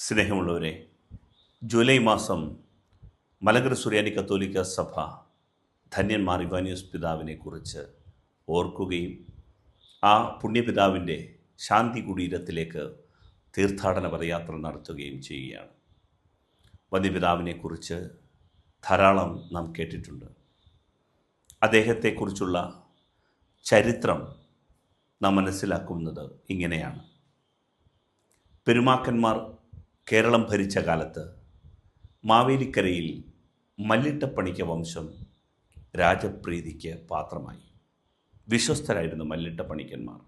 സ്നേഹമുള്ളവരെ ജൂലൈ മാസം മലങ്കര സുറിയാനി കത്തോലിക്ക സഭ ധന്യന്മാർ ഇവാനിയോസ് പിതാവിനെ കുറിച്ച് ഓർക്കുകയും ആ പുണ്യപിതാവിന്റെ ശാന്തി കുടീരത്തിലേക്ക് തീർത്ഥാടന പദയാത്ര നടത്തുകയും ചെയ്യുകയാണ്. വന്യപിതാവിനെക്കുറിച്ച് ധാരാളം നാം കേട്ടിട്ടുണ്ട്. അദ്ദേഹത്തെക്കുറിച്ചുള്ള ചരിത്രം നാം മനസ്സിലാക്കുന്നത് ഇങ്ങനെയാണ്. പെരുമാക്കന്മാർ കേരളം ഭരിച്ച കാലത്ത് മാവേലിക്കരയിൽ മല്ലിട്ടപ്പണിക്ക വംശം രാജപ്രീതിക്ക് പാത്രമായി. വിശ്വസ്തരായിരുന്നു മല്ലിട്ടപ്പണിക്കന്മാർ.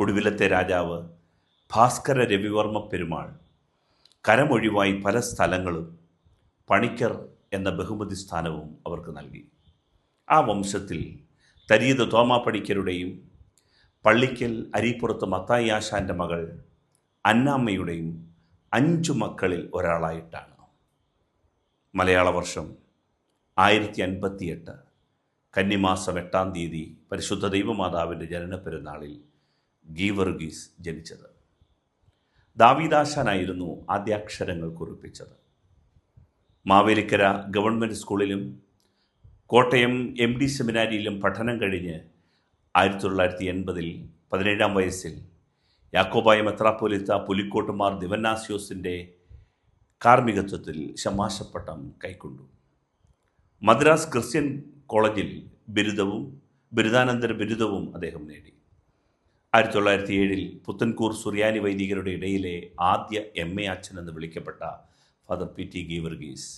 ഒടുവിലത്തെ രാജാവ് ഭാസ്കര രവിവർമ്മ പെരുമാൾ കരമൊഴിവായി പല സ്ഥലങ്ങളും പണിക്കർ എന്ന ബഹുമതി സ്ഥാനവും അവർക്ക് നൽകി. ആ വംശത്തിൽ തരീത് തോമാ പണിക്കരുടെയും പള്ളിക്കൽ അരീപ്പുറത്ത് മത്തായി ആശാന്റെ മകൾ അന്നാമ്മയുടെയും അഞ്ചു മക്കളിൽ ഒരാളായിട്ടാണ്. മലയാള വർഷം ആയിരത്തി അൻപത്തിയെട്ട് കന്നിമാസം എട്ടാം തീയതി പരിശുദ്ധ ദൈവമാതാവിന്റെ ജനന പെരുന്നാളിൽ ഗീവർഗീസ് ജനിച്ചത്. ദാവീദാശാനായിരുന്നു ആദ്യാക്ഷരങ്ങൾ കുറിപ്പിച്ചത്. മാവേലിക്കര ഗവൺമെന്റ് സ്കൂളിലും കോട്ടയം എം ഡി സെമിനാരിയിലും പഠനം കഴിഞ്ഞ് ആയിരത്തി തൊള്ളായിരത്തി എൺപതിൽ പതിനേഴാം വയസ്സിൽ യാക്കോബായ മെത്രാപ്പൊലിത്ത പുലിക്കോട്ടുമാർ ദിവന്നാസ്യോസിന്റെ കാർമ്മികത്വത്തിൽ ശമാശപ്പട്ടം കൈക്കൊണ്ടു. മദ്രാസ് ക്രിസ്ത്യൻ കോളേജിൽ ബിരുദവും ബിരുദാനന്തര ബിരുദവും അദ്ദേഹം നേടി. ആയിരത്തി തൊള്ളായിരത്തി ഏഴിൽ പുത്തൻകൂർ സുറിയാനി വൈദികരുടെ ഇടയിലെ ആദ്യ എം എ അച്ഛൻ എന്ന് വിളിക്കപ്പെട്ട ഫാദർ പി ടി ഗീവർഗീസ്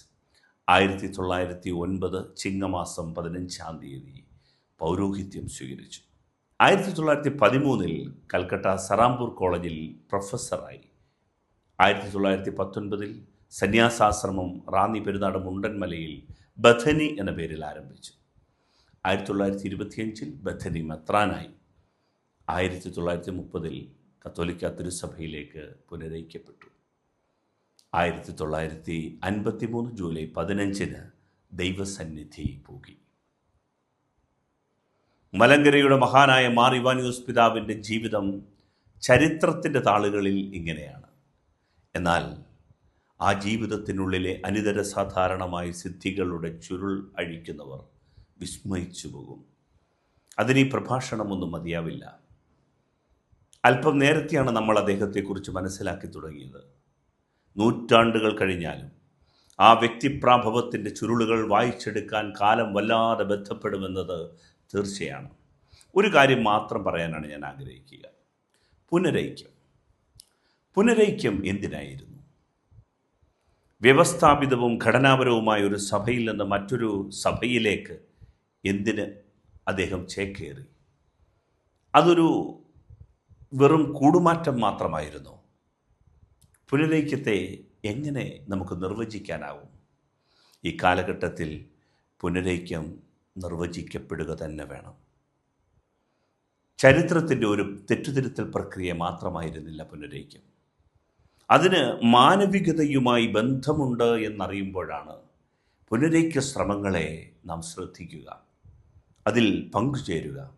ആയിരത്തി തൊള്ളായിരത്തി ഒൻപത് ചിങ്ങമാസം പതിനഞ്ചാം തീയതി പൗരോഹിത്യം സ്വീകരിച്ചു. ആയിരത്തി തൊള്ളായിരത്തി പതിമൂന്നിൽ കൽക്കട്ട സറാംപൂർ കോളേജിൽ പ്രൊഫസറായി. ആയിരത്തി തൊള്ളായിരത്തി പത്തൊൻപതിൽ സന്യാസാശ്രമം റാന്നി പെരുന്നാട് മുണ്ടൻമലയിൽ ബഥനി എന്ന പേരിൽ ആരംഭിച്ചു. ആയിരത്തി തൊള്ളായിരത്തി ഇരുപത്തിയഞ്ചിൽ ബഥനി മെത്രാനായി. ആയിരത്തി തൊള്ളായിരത്തി മുപ്പതിൽ കത്തോലിക്ക തിരുസഭയിലേക്ക് പുനരയിക്കപ്പെട്ടു. ആയിരത്തി തൊള്ളായിരത്തി അൻപത്തി മൂന്ന് ജൂലൈ പതിനഞ്ചിന് ദൈവസന്നിധി പൂകി മലങ്കരയുടെ മഹാനായ മാർ ഇവാനിയോസ് പിതാവിന്റെ ജീവിതം ചരിത്രത്തിന്റെ താളുകളിൽ ഇങ്ങനെയാണ്. എന്നാൽ ആ ജീവിതത്തിനുള്ളിലെ അനിതര സാധാരണമായ സിദ്ധികളുടെ ചുരുൾ അഴിക്കുന്നവർ വിസ്മയിച്ചു പോകും. അതിന് പ്രഭാഷണമൊന്നും മതിയാവില്ല. അല്പം നേരത്തെയാണ് നമ്മൾ അദ്ദേഹത്തെക്കുറിച്ച് മനസ്സിലാക്കി തുടങ്ങിയത്. നൂറ്റാണ്ടുകൾ കഴിഞ്ഞാലും ആ വ്യക്തിപ്രാഭവത്തിന്റെ ചുരുളുകൾ വായിച്ചെടുക്കാൻ കാലം വല്ലാതെ ബന്ധപ്പെടുമെന്നത് തീർച്ചയാണ്. ഒരു കാര്യം മാത്രം പറയാനാണ് ഞാൻ ആഗ്രഹിക്കുക. പുനരൈക്യം. പുനരൈക്യം എന്തിനായിരുന്നു? വ്യവസ്ഥാപിതവും ഘടനാപരവുമായ ഒരു സഭയിൽ നിന്ന് മറ്റൊരു സഭയിലേക്ക് എന്തിന് അദ്ദേഹം ചേക്കേറി? അതൊരു വെറും കൂടുമാറ്റം മാത്രമായിരുന്നു. പുനരൈക്യത്തെ എങ്ങനെ നമുക്ക് നിർവചിക്കാനാവും? ഈ കാലഘട്ടത്തിൽ പുനരൈക്യം നിർവചിക്കപ്പെടുക തന്നെ വേണം. ചരിത്രത്തിന്റെ ഒരു തെറ്റുതിരുത്തൽ പ്രക്രിയ മാത്രമായിരുന്നില്ല പുനരേക്കം. അതിന് മാനവികതയുമായി ബന്ധമുണ്ട് എന്നറിയുമ്പോഴാണ് പുനരേക്ക ശ്രമങ്ങളെ നാം ശ്രദ്ധിക്കുക അതിൽ പങ്കുചേരുക.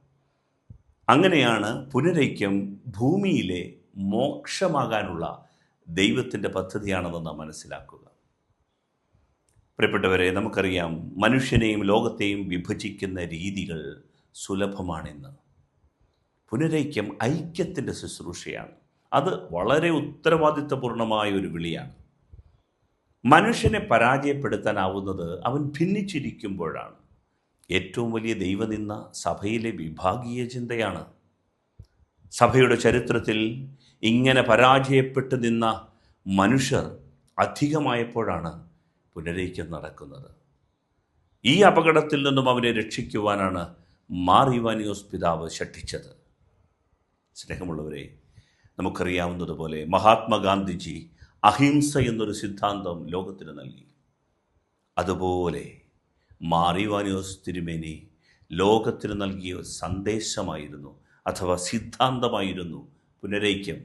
അങ്ങനെയാണ് പുനരൈക്യം ഭൂമിയിലെ മോക്ഷമാകാനുള്ള ദൈവത്തിന്റെ പദ്ധതിയാണെന്ന് നാം മനസ്സിലാക്കുക. പ്രിയപ്പെട്ടവരെ നമുക്കറിയാം മനുഷ്യനെയും ലോകത്തെയും വിഭജിക്കുന്ന രീതികൾ സുലഭമാണെന്ന്. പുനരൈക്യം ഐക്യത്തിന്റെ ശുശ്രൂഷയാണ്. അത് വളരെ ഉത്തരവാദിത്വപൂർണമായ ഒരു വിളിയാണ്. മനുഷ്യനെ പരാജയപ്പെടുത്താനാവുന്നത് അവൻ ഭിന്നിച്ചിരിക്കുമ്പോഴാണ്. ഏറ്റവും വലിയ ദൈവനിന്ന സഭയിലെ വിഭാഗീയ ചിന്തയാണ്. സഭയുടെ ചരിത്രത്തിൽ ഇങ്ങനെ പരാജയപ്പെട്ട് നിന്ന മനുഷ്യർ അധികമായപ്പോഴാണ് പുനരൈക്യം നടക്കുന്നത്. ഈ അപകടത്തിൽ നിന്നും അവരെ രക്ഷിക്കുവാനാണ് മാർ ഇവാനിയോസ് പിതാവ് ഷട്ടിച്ചത് സ്നേഹമുള്ളവരെ നമുക്കറിയാവുന്നതുപോലെ മഹാത്മാഗാന്ധിജി അഹിംസ എന്നൊരു സിദ്ധാന്തം ലോകത്തിന് നൽകി. അതുപോലെ മാറിവാനിയോസ് തിരുമേനി ലോകത്തിന് നൽകിയ സന്ദേശമായിരുന്നു അഥവാ സിദ്ധാന്തമായിരുന്നു പുനരൈക്യം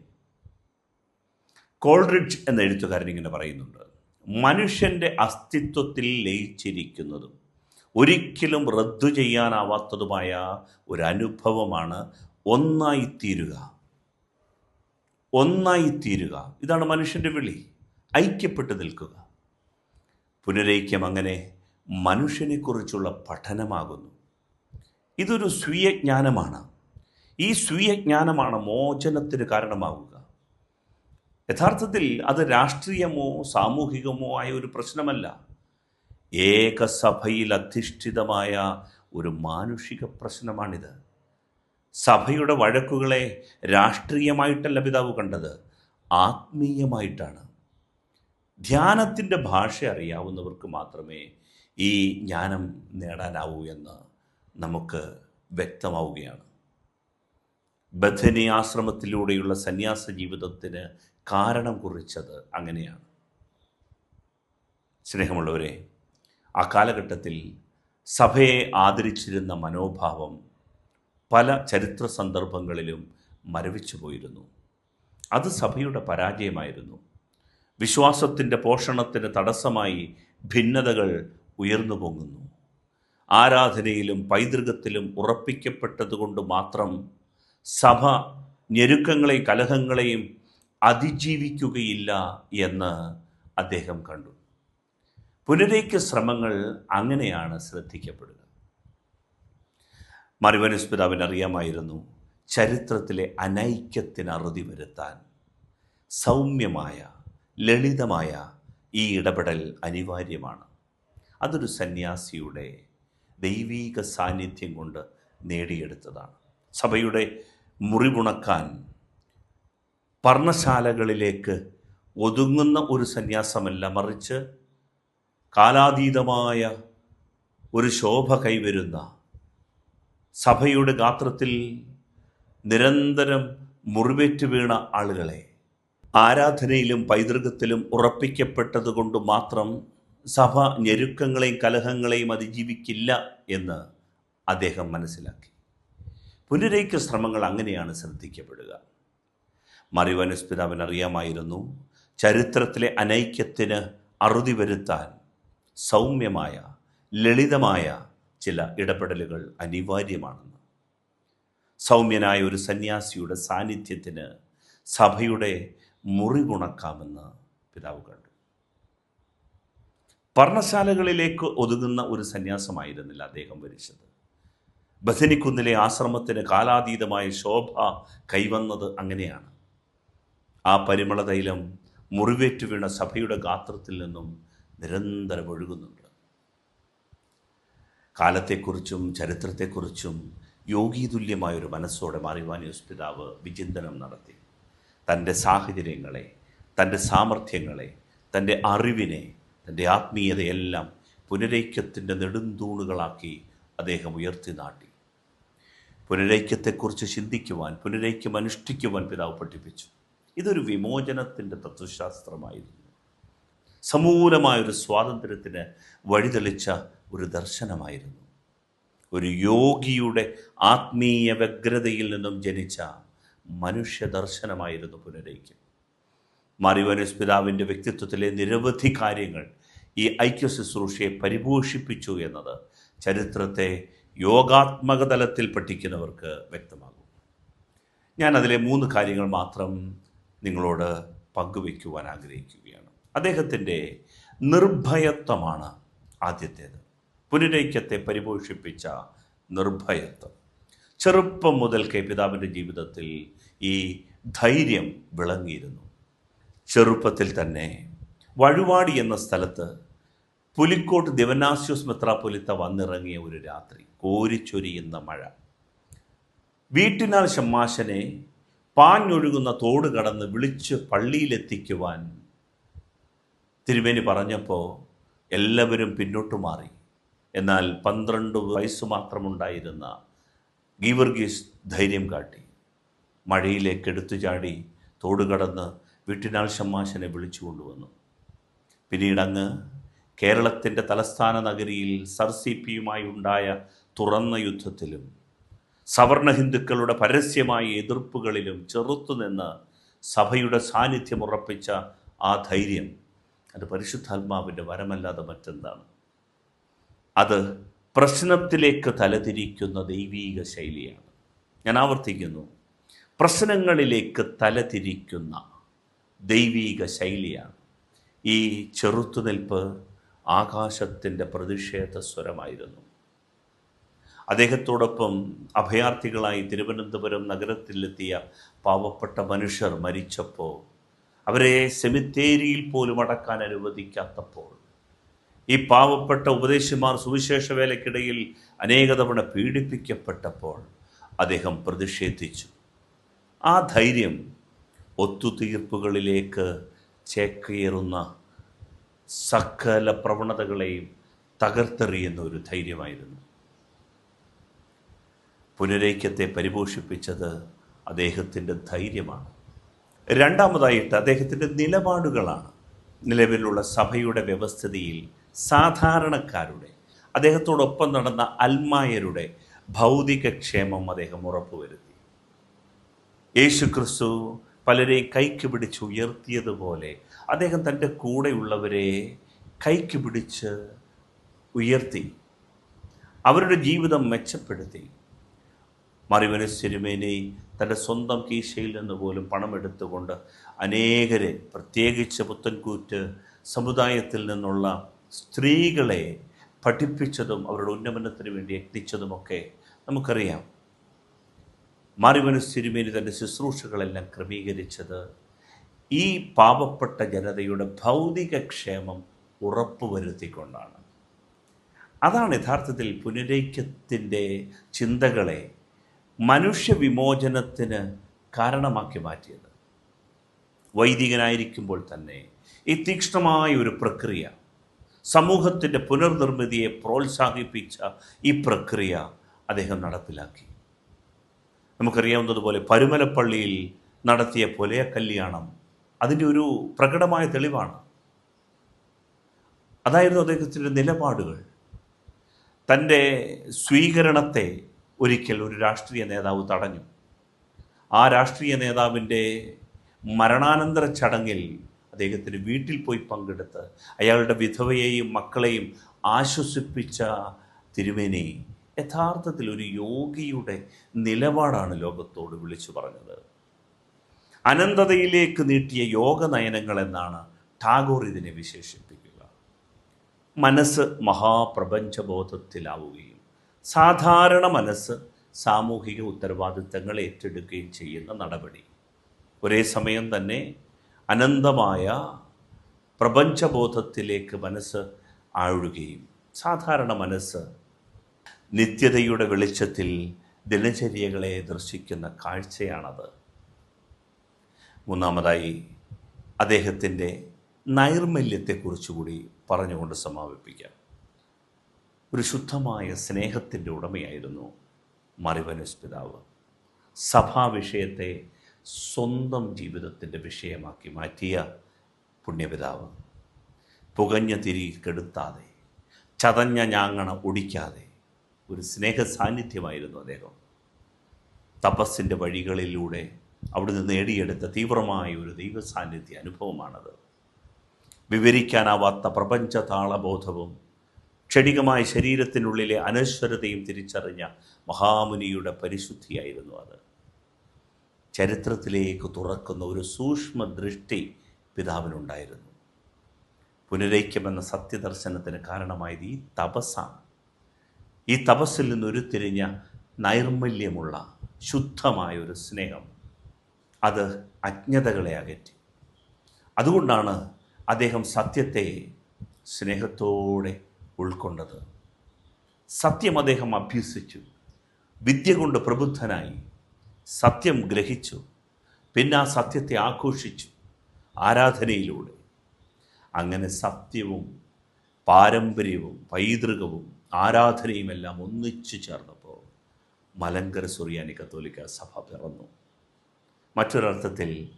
കോൾറിഡ്ജ് എന്ന എഴുത്തുകാരൻ ഇങ്ങനെ പറയുന്നുണ്ട്. മനുഷ്യന്റെ അസ്തിത്വത്തിൽ ലയിച്ചിരിക്കുന്നതും ഒരിക്കലും റദ്ദു ചെയ്യാനാവാത്തതുമായ ഒരു അനുഭവമാണ് ഒന്നായിത്തീരുക. ഒന്നായിത്തീരുക. ഇതാണ് മനുഷ്യന്റെ വിളി. ഐക്യപ്പെട്ട് നിൽക്കുക. പുനരൈക്യം അങ്ങനെ മനുഷ്യനെക്കുറിച്ചുള്ള പഠനമാകുന്നു. ഇതൊരു സ്വീയജ്ഞാനമാണ്. ഈ സ്വീയജ്ഞാനമാണ് മോചനത്തിന് കാരണമാവുക. യഥാർത്ഥത്തിൽ അത് രാഷ്ട്രീയമോ സാമൂഹികമോ ആയ ഒരു പ്രശ്നമല്ല. ഏകസഭയിൽ അധിഷ്ഠിതമായ ഒരു മാനുഷിക പ്രശ്നമാണിത്. സഭയുടെ വഴക്കുകളെ രാഷ്ട്രീയമായിട്ടല്ല പിതാവ് കണ്ടത് ആത്മീയമായിട്ടാണ്. ധ്യാനത്തിന്റെ ഭാഷ അറിയാവുന്നവർക്ക് മാത്രമേ ഈ ജ്ഞാനം നേടാനാവൂ എന്ന് നമുക്ക് വ്യക്തമാവുകയാണ്. ബഥനി ആശ്രമത്തിലൂടെയുള്ള സന്യാസ ജീവിതത്തിന് കാരണം കുറിച്ചത് അങ്ങനെയാണ്. സ്നേഹമുള്ളവരെ ആ കാലഘട്ടത്തിൽ സഭയെ ആദരിച്ചിരുന്ന മനോഭാവം പല ചരിത്ര സന്ദർഭങ്ങളിലും മരവിച്ചു പോയിരുന്നു. അത് സഭയുടെ പരാജയമായിരുന്നു. വിശ്വാസത്തിന്റെ പോഷണത്തിന് തടസ്സമായി ഭിന്നതകൾ ഉയർന്നു പൊങ്ങുന്നു. ആരാധനയിലും പൈതൃകത്തിലും ഉറപ്പിക്കപ്പെട്ടതുകൊണ്ട് മാത്രം സഭ ഞെരുക്കങ്ങളെയും കലഹങ്ങളെയും അതിജീവിക്കുകയില്ല എന്ന് അദ്ദേഹം കണ്ടു. പുനരേക്ക് ശ്രമങ്ങൾ അങ്ങനെയാണ് ശ്രദ്ധിക്കപ്പെടുക മറിവനുസ് പിതാവിന് അറിയാമായിരുന്നു ചരിത്രത്തിലെ അനൈക്യത്തിന് അറുതി വരുത്താൻ സൗമ്യമായ ലളിതമായ ഈ ഇടപെടൽ അനിവാര്യമാണ്. അതൊരു സന്യാസിയുടെ ദൈവീക സാന്നിധ്യം കൊണ്ട് നേടിയെടുത്തതാണ്. സഭയുടെ മുറിവുണക്കാൻ പർണശാലകളിലേക്ക് ഒതുങ്ങുന്ന ഒരു സന്യാസമല്ല മറിച്ച് കാലാതീതമായ ഒരു ശോഭ കൈവരുന്ന സഭയുടെ ഗാത്രത്തിൽ നിരന്തരം മുറിവേറ്റ് വീണ ആളുകളെ ആരാധനയിലും പൈതൃകത്തിലും ഉറപ്പിക്കപ്പെട്ടതുകൊണ്ട് മാത്രം സഭ ഞെരുക്കങ്ങളെയും കലഹങ്ങളെയും അതിജീവിക്കില്ല എന്ന് അദ്ദേഹം മനസ്സിലാക്കി. പുനരൈക്യ ശ്രമങ്ങൾ അങ്ങനെയാണ് ശ്രദ്ധിക്കപ്പെടുക. മറിവനുസ് പിതാവിന് അറിയാമായിരുന്നു. ചരിത്രത്തിലെ അനൈക്യത്തിന് അറുതി വരുത്താൻ സൗമ്യമായ ലളിതമായ ചില ഇടപെടലുകൾ അനിവാര്യമാണെന്ന്. സൗമ്യനായ ഒരു സന്യാസിയുടെ സാന്നിധ്യത്തിന് സഭയുടെ മുറികുണക്കാമെന്ന് പിതാവ് കണ്ടു. പർണശാലകളിലേക്ക് ഒതുങ്ങുന്ന ഒരു സന്യാസമായിരുന്നില്ല അദ്ദേഹം വരിച്ചത്. ബഥനിക്കുന്നിലെ ആശ്രമത്തിന് കാലാതീതമായ ശോഭ കൈവന്നത് അങ്ങനെയാണ്. ആ പരിമള തൈലം മുറിവേറ്റു വീണ സഭയുടെ ഗാത്രത്തിൽ നിന്നും നിരന്തരം ഒഴുകുന്നുണ്ട്. കാലത്തെക്കുറിച്ചും ചരിത്രത്തെക്കുറിച്ചും യോഗീതുല്യമായ ഒരു മനസ്സോടെ മാറിവാനിയോസ് പിതാവ് വിചിന്തനം നടത്തി. തന്റെ സാഹചര്യങ്ങളെ തന്റെ സാമർഥ്യങ്ങളെ തന്റെ അറിവിനെ തന്റെ ആത്മീയതയെല്ലാം പുനരൈക്യത്തിന്റെ നെടുന്തൂണുകളാക്കി അദ്ദേഹം ഉയർത്തി നാട്ടി. പുനരൈക്യത്തെക്കുറിച്ച് ചിന്തിക്കുവാൻ പുനരൈക്യം അനുഷ്ഠിക്കുവാൻ പിതാവ് പഠിപ്പിച്ചു. ഇതൊരു വിമോചനത്തിന്റെ തത്വശാസ്ത്രമായിരുന്നു. സമൂലമായൊരു സ്വാതന്ത്ര്യത്തിന് വഴിതെളിച്ച ഒരു ദർശനമായിരുന്നു. ഒരു യോഗിയുടെ ആത്മീയ വ്യഗ്രതയിൽ നിന്നും ജനിച്ച മനുഷ്യ ദർശനമായിരുന്നു പുനരൈക്യം മാറിവനസ് പിതാവിന്റെ വ്യക്തിത്വത്തിലെ നിരവധി കാര്യങ്ങൾ ഈ ഐക്യ ശുശ്രൂഷയെ പരിപോഷിപ്പിച്ചു എന്നത് ചരിത്രത്തെ യോഗാത്മക തലത്തിൽ പഠിക്കുന്നവർക്ക് വ്യക്തമാകും. ഞാൻ അതിലെ മൂന്ന് കാര്യങ്ങൾ മാത്രം നിങ്ങളോട് പങ്കുവയ്ക്കുവാൻ ആഗ്രഹിക്കുകയാണ്. അദ്ദേഹത്തിന്റെ നിർഭയത്വമാണ് ആദ്യത്തേത്. പുനരൈക്യത്തെ പരിപോഷിപ്പിച്ച നിർഭയത്വം. ചെറുപ്പം മുതൽക്കേ പിതാവിന്റെ ജീവിതത്തിൽ ഈ ധൈര്യം വിളങ്ങിയിരുന്നു. ചെറുപ്പത്തിൽ തന്നെ വഴുവാടി എന്ന സ്ഥലത്ത് പുലിക്കോട്ട് ദിവനാസ്യോസ് മെത്രാപൊലിത്ത വന്നിറങ്ങിയ ഒരു രാത്രി കോരിച്ചൊരിയുന്ന മഴ. വീട്ടിനാൽ ഷമ്മാശനെ പാഞ്ഞൊഴുകുന്ന തോട് കടന്ന് വിളിച്ച് പള്ളിയിലെത്തിക്കുവാൻ തിരുമേനി പറഞ്ഞപ്പോൾ എല്ലാവരും പിന്നോട്ട് മാറി. എന്നാൽ പന്ത്രണ്ട് വയസ്സ് മാത്രമുണ്ടായിരുന്ന ഗീവർഗീസ് ധൈര്യം കാട്ടി. മഴയിലേക്ക് എടുത്തു ചാടി തോട് കടന്ന് വീട്ടിനാൾ ശമ്മാശനെ വിളിച്ചു കൊണ്ടുവന്നു. പിന്നീട് അങ്ങ് കേരളത്തിന്റെ തലസ്ഥാന നഗരിയിൽ സർ സി പിയുമായി ഉണ്ടായ തുറന്ന യുദ്ധത്തിലും സവർണ ഹിന്ദുക്കളുടെ പരസ്യമായ എതിർപ്പുകളിലും ചെറുത്തുനിന്ന് സഭയുടെ സാന്നിധ്യം ഉറപ്പിച്ച ആ ധൈര്യം അത് പരിശുദ്ധാത്മാവിന്റെ വരമല്ലാതെ മറ്റെന്താണ്? അത് പ്രശ്നത്തിലേക്ക് തലതിരിക്കുന്ന ദൈവീക ശൈലിയാണ്. ഞാൻ ആവർത്തിക്കുന്നു. പ്രശ്നങ്ങളിലേക്ക് തലതിരിക്കുന്ന ദൈവീക ശൈലിയാണ്. ഈ ചെറുത്തുനിൽപ്പ് ആകാശത്തിന്റെ പ്രതിഷേധ സ്വരമായിരുന്നു അദ്ദേഹത്തോടൊപ്പം അഭയാർത്ഥികളായി തിരുവനന്തപുരം നഗരത്തിലെത്തിയ പാവപ്പെട്ട മനുഷ്യർ മരിച്ചപ്പോൾ അവരെ സെമിത്തേരിയിൽ പോലും അടക്കാൻ അനുവദിക്കാത്തപ്പോൾ ഈ പാവപ്പെട്ട ഉപദേശിമാർ സുവിശേഷ വേലയ്ക്കിടയിൽ അനേക തവണ പീഡിപ്പിക്കപ്പെട്ടപ്പോൾ അദ്ദേഹം പ്രതിഷേധിച്ചു. ആ ധൈര്യം ഒത്തുതീർപ്പുകളിലേക്ക് ചേക്കേറുന്ന സകല പ്രവണതകളെയും തകർത്തെറിയുന്ന ഒരു ധൈര്യമായിരുന്നു. പുനരൈക്യത്തെ പരിപോഷിപ്പിച്ചത് അദ്ദേഹത്തിന്റെ ധൈര്യമാണ്. രണ്ടാമതായിട്ട് അദ്ദേഹത്തിന്റെ നിലപാടുകളാണ്. നിലവിലുള്ള സഭയുടെ വ്യവസ്ഥിതിയിൽ സാധാരണക്കാരുടെ അദ്ദേഹത്തോടൊപ്പം നടന്ന അൽമായരുടെ ഭൗതിക ക്ഷേമം അദ്ദേഹം ഉറപ്പുവരുത്തി. യേശു ക്രിസ്തു പലരെയും കൈക്ക് പിടിച്ച് ഉയർത്തിയതുപോലെ അദ്ദേഹം തന്റെ കൂടെയുള്ളവരെ കൈക്ക് പിടിച്ച് ഉയർത്തി അവരുടെ ജീവിതം മെച്ചപ്പെടുത്തി. മറിവന സിനിമേനെ തന്റെ സ്വന്തം കീശയിൽ നിന്ന് പോലും പണമെടുത്തുകൊണ്ട് അനേകരെ പ്രത്യേകിച്ച് പുത്തൻകൂറ്റ് സമുദായത്തിൽ നിന്നുള്ള സ്ത്രീകളെ പഠിപ്പിച്ചതും അവരുടെ ഉന്നമനത്തിന് വേണ്ടി യത്നിച്ചതുമൊക്കെ നമുക്കറിയാം. മാറിവനു സിരിമേനി തന്റെ ശുശ്രൂഷകളെല്ലാം ക്രമീകരിച്ചത് ഈ പാവപ്പെട്ട ജനതയുടെ ഭൗതിക ക്ഷേമം ഉറപ്പുവരുത്തിക്കൊണ്ടാണ്. അതാണ് യഥാർത്ഥത്തിൽ പുനരൈക്യത്തിന്റെ ചിന്തകളെ മനുഷ്യ വിമോചനത്തിന് കാരണമാക്കി മാറ്റിയത്. വൈദികനായിരിക്കുമ്പോൾ തന്നെ ഈ തീക്ഷ്ണമായ ഒരു പ്രക്രിയ സമൂഹത്തിന്റെ പുനർനിർമ്മിതിയെ പ്രോത്സാഹിപ്പിച്ച ഈ പ്രക്രിയ അദ്ദേഹം നടപ്പിലാക്കി. നമുക്കറിയാവുന്നതുപോലെ പരുമലപ്പള്ളിയിൽ നടത്തിയ പൊലയ കല്യാണം അതിന്റെ ഒരു പ്രകടമായ തെളിവാണ്. അതായിരുന്നു അദ്ദേഹത്തിന്റെ നിലപാടുകൾ. തന്റെ സ്വീകരണത്തെ ഒരിക്കൽ ഒരു രാഷ്ട്രീയ നേതാവ് തടഞ്ഞു. ആ രാഷ്ട്രീയ നേതാവിന്റെ മരണാനന്തര ചടങ്ങിൽ അദ്ദേഹത്തിന് വീട്ടിൽ പോയി പങ്കെടുത്ത് അയാളുടെ വിധവയെയും മക്കളെയും ആശ്വസിപ്പിച്ച തിരുമേനി യഥാർത്ഥത്തിൽ ഒരു യോഗിയുടെ നിലപാടാണ് ലോകത്തോട് വിളിച്ചു പറഞ്ഞത്. അനന്തതയിലേക്ക് നീട്ടിയ യോഗ നയനങ്ങൾ എന്നാണ് ടാഗോർ ഇതിനെ വിശേഷിപ്പിക്കുക. മനസ്സ് മഹാപ്രപഞ്ചബോധത്തിലാവുകയും സാധാരണ മനസ്സ് സാമൂഹിക ഉത്തരവാദിത്തങ്ങൾ ഏറ്റെടുക്കുകയും ചെയ്യുന്ന നടപടി. ഒരേ സമയം തന്നെ അനന്തമായ പ്രപഞ്ചബോധത്തിലേക്ക് മനസ്സ് ആഴുകയും സാധാരണ മനസ്സ് നിത്യതയുടെ വെളിച്ചത്തിൽ ദിനചര്യകളെ ദർശിക്കുന്ന കാഴ്ചയാണത്. മൂന്നാമതായി അദ്ദേഹത്തിന്റെ നൈർമല്യത്തെക്കുറിച്ചുകൂടി പറഞ്ഞുകൊണ്ട് സമാപിപ്പിക്കാം. ഒരു ശുദ്ധമായ സ്നേഹത്തിന്റെ ഉടമയായിരുന്നു മറിവനസ് പിതാവ്. സഭാ വിഷയത്തെ സ്വന്തം ജീവിതത്തിന്റെ വിഷയമാക്കി മാറ്റിയ പുണ്യപിതാവ്. പുകഞ്ഞ തിരി കെടുത്താതെ ചതഞ്ഞ ഞാങ്ങണ ഒടിക്കാതെ ഒരു സ്നേഹ സാന്നിധ്യമായിരുന്നു അദ്ദേഹം. തപസ്സിന്റെ വഴികളിലൂടെ അവിടുന്ന് നേടിയെടുത്ത തീവ്രമായ ഒരു ദൈവ സാന്നിധ്യ അനുഭവമാണത്. വിവരിക്കാനാവാത്ത പ്രപഞ്ച താളബോധവും ക്ഷണികമായ ശരീരത്തിനുള്ളിലെ അനശ്വരതയും തിരിച്ചറിഞ്ഞ മഹാമുനിയുടെ പരിശുദ്ധിയായിരുന്നു അത്. ചരിത്രത്തിലേക്ക് തുറക്കുന്ന ഒരു സൂക്ഷ്മ ദൃഷ്ടി പിതാവിനുണ്ടായിരുന്നു. പുനരൈക്യമെന്ന സത്യദർശനത്തിന് കാരണമായത് ഈ തപസ്സാണ്. ഈ തപസ്സിൽ നിന്ന് ഉരുത്തിരിഞ്ഞ നൈർമല്യമുള്ള ശുദ്ധമായ ഒരു സ്നേഹം അത് അജ്ഞതകളെ അകറ്റി. അതുകൊണ്ടാണ് അദ്ദേഹം സത്യത്തെ സ്നേഹത്തോടെ ഉൾക്കൊണ്ടത്. സത്യം അദ്ദേഹം അഭ്യസിച്ചു. വിദ്യ കൊണ്ട് പ്രബുദ്ധനായി. സത്യം ഗ്രഹിച്ചു. പിന്നെ ആ സത്യത്തെ ആഘോഷിച്ചു. ആരാധനയിലൂടെ. അങ്ങനെ സത്യവും പാരമ്പര്യവും പൈതൃകവും ആരാധനയുമെല്ലാം ഒന്നിച്ചു ചേർന്നപ്പോൾ മലങ്കര സുറിയാനി കത്തോലിക്ക സഭ പിറന്നു. മറ്റൊരർത്ഥത്തിൽ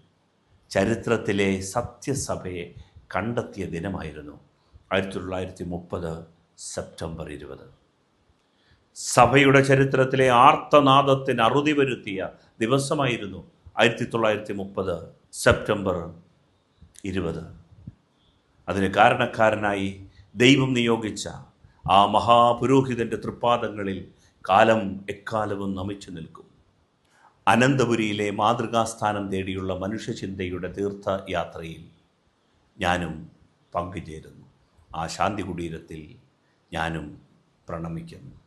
ചരിത്രത്തിലെ സത്യസഭയെ കണ്ടെത്തിയ ദിനമായിരുന്നു ആയിരത്തി തൊള്ളായിരത്തി മുപ്പത് സെപ്റ്റംബർ ഇരുപത്. സഭയുടെ ചരിത്രത്തിലെ ആർത്തനാദത്തിന് അറുതി വരുത്തിയ ദിവസമായിരുന്നു ആയിരത്തി തൊള്ളായിരത്തി മുപ്പത് സെപ്റ്റംബർ ഇരുപത്. അതിന് കാരണക്കാരനായി ദൈവം നിയോഗിച്ച ആ മഹാപുരോഹിതന്റെ തൃപ്പാദങ്ങളിൽ കാലം എക്കാലവും നമിച്ചു നിൽക്കും. അനന്തപുരിയിലെ മാതൃകാസ്ഥാനം തേടിയുള്ള മനുഷ്യചിന്തയുടെ തീർത്ഥയാത്രയിൽ ഞാനും പങ്കുചേരുന്നു. ആ ശാന്തി കുടീരത്തിൽ ഞാനും പ്രണമിക്കുന്നു.